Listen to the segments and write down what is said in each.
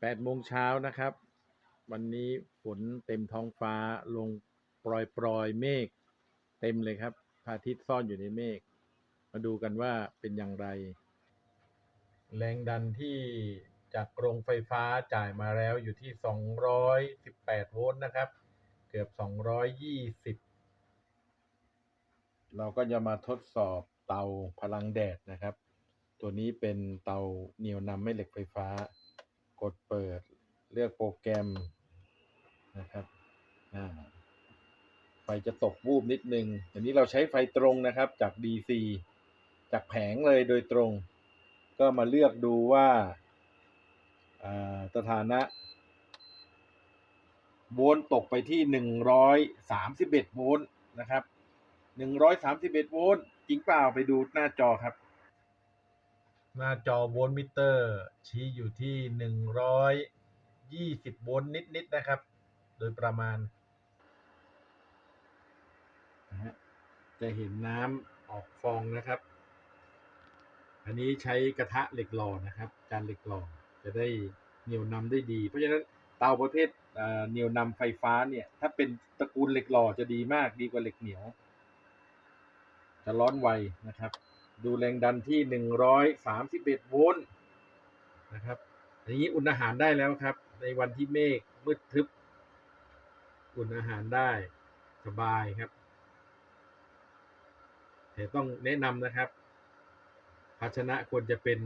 แปดโมงเช้านะครับ วันนี้ฝนเต็มท้องฟ้าลงปลอยปลอยเมฆเต็มเลยครับพระอาทิตย์ซ่อนอยู่ในเมฆมาดูกันว่าเป็นอย่างไร แรงดันที่จากโรงไฟฟ้าจ่ายมาแล้วอยู่ที่ 218 โวลต์นะครับ เกือบ 220 เราก็จะมาทดสอบเตาพลังแดดนะครับ ตัวนี้เป็นเตาเหนี่ยวนำแม่เหล็กไฟฟ้า กดเปิด เลือกโปรแกรมนะครับไฟจะตกวูบนิดนึงอันนี้เราใช้ไฟตรงนะครับจาก DC จากแผงเลยโดยตรง ก็มาเลือกดูว่าอ่าสถานะโวลต์ตกไปที่หนึ่งร้อยสามสิบเอ็ดโวลต์นะครับหนึ่งร้อยสามสิบเอ็ดโวลต์จริงเปล่าไปดูหน้าจอครับ หน้าจอโวลต์มิเตอร์ ชี้อยู่ที่หนึ่งร้อยยี่สิบโวลต์นิด ๆ นะครับ โดยประมาณ จะเห็นน้ำออกฟองนะครับ อันนี้ใช้กระทะเหล็กหล่อนะครับ จานเหล็กหล่อจะได้เหนียวนำได้ดี เพราะฉะนั้นเตาประเภทเหนียวนำไฟฟ้าเนี่ย ถ้าเป็นตระกูลเหล็กหล่อจะดีมากดีกว่าเหล็กเหนียว จะร้อนไวนะครับ ดูแรงดันที่หนึ่งร้อยสามสิบเอ็ดโวลต์นะครับอันนี้อุ่นอาหารได้แล้วครับ ในวันที่เมฆมืดทึบ อุ่นอาหารได้สบายครับแต่ต้องแนะนำนะครับ ภาชนะควรจะเป็น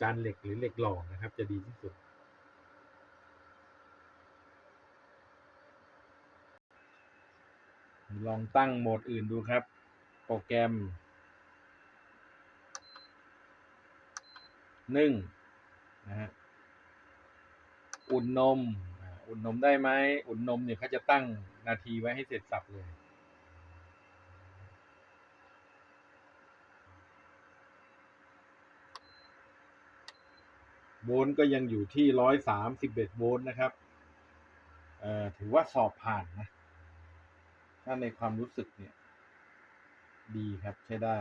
จานเหล็กหรือเหล็กหล่อนะครับ จะดีที่สุด ลองตั้งโหมดอื่นดูครับ โปรแกรม นึ่งนะฮะอุ่นนม อุ่นนมได้ไหมอุ่นนมเนี่ยเขาจะตั้งนาทีไว้ให้เสร็จสับเลยโวลต์ก็ยังอยู่ที่ร้อยสามสิบเอ็ดโวลต์นะครับ เอ่อ ถือว่าสอบผ่านนะ ถ้าในความรู้สึกเนี่ย ดีครับใช้ได้